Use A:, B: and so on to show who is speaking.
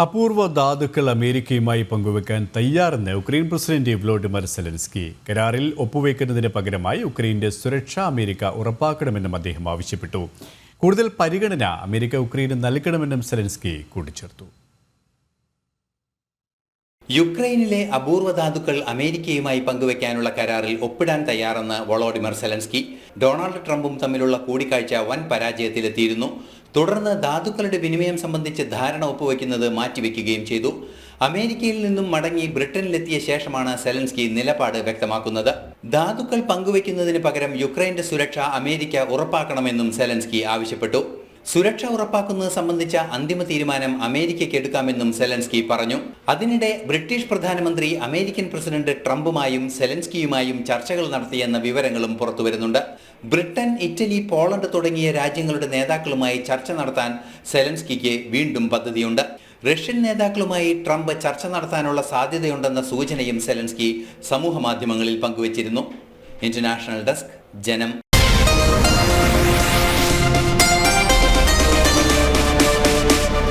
A: അപൂർവ ധാതുക്കൾ അമേരിക്കയുമായി പങ്കുവെക്കാൻ തയ്യാറെന്ന് ഉക്രൈൻ പ്രസിഡന്റ് വ്ലോഡിമർ സെലൻസ്കി. കരാറിൽ ഒപ്പുവെക്കുന്നതിന് പകരമായി ഉക്രൈന്റെ സുരക്ഷ അമേരിക്ക ഉറപ്പാക്കണമെന്നും അദ്ദേഹം ആവശ്യപ്പെട്ടു. കൂടുതൽ പരിഗണന അമേരിക്ക ഉക്രൈന് നൽകണമെന്നും സെലൻസ്കി കൂട്ടിച്ചേർത്തു.
B: യുക്രൈനിലെ അപൂർവ ധാതുക്കൾ അമേരിക്കയുമായി പങ്കുവെക്കാനുള്ള കരാറിൽ ഒപ്പിടാൻ തയ്യാറെന്ന് വളോഡിമർ സെലൻസ്കി. ഡൊണാൾഡ് ട്രംപും തമ്മിലുള്ള കൂടിക്കാഴ്ച വൻ പരാജയത്തിലെത്തിയിരുന്നു. തുടർന്ന് ധാതുക്കളുടെ വിനിമയം സംബന്ധിച്ച് ധാരണ ഒപ്പുവെക്കുന്നത് മാറ്റിവെക്കുകയും ചെയ്തു. അമേരിക്കയിൽ നിന്നും മടങ്ങി ബ്രിട്ടനിലെത്തിയ ശേഷമാണ് സെലൻസ്കി നിലപാട് വ്യക്തമാക്കുന്നത്. ധാതുക്കൾ പങ്കുവെക്കുന്നതിന് പകരം യുക്രൈന്റെ സുരക്ഷ അമേരിക്ക ഉറപ്പാക്കണമെന്നും സെലൻസ്കി ആവശ്യപ്പെട്ടു. സുരക്ഷ ഉറപ്പാക്കുന്നത് സംബന്ധിച്ച അന്തിമ തീരുമാനം അമേരിക്കയ്ക്ക് എടുക്കാമെന്നും സെലൻസ്കി പറഞ്ഞു. അതിനിടെ ബ്രിട്ടീഷ് പ്രധാനമന്ത്രി അമേരിക്കൻ പ്രസിഡന്റ് ട്രംപുമായും സെലൻസ്കിയുമായും ചർച്ചകൾ നടത്തിയെന്ന വിവരങ്ങളും പുറത്തുവരുന്നുണ്ട്. ബ്രിട്ടൻ ഇറ്റലി പോളണ്ട് തുടങ്ങിയ രാജ്യങ്ങളുടെ നേതാക്കളുമായി ചർച്ച നടത്താൻ സെലൻസ്കിക്ക് വീണ്ടും പദ്ധതിയുണ്ട്. റഷ്യൻ നേതാക്കളുമായി ട്രംപ് ചർച്ച നടത്താനുള്ള സാധ്യതയുണ്ടെന്ന സൂചനയും സെലൻസ്കി സമൂഹമാധ്യമങ്ങളിൽ പങ്കുവച്ചിരുന്നു. ഇന്റർനാഷണൽ ഡെസ്ക് ജനം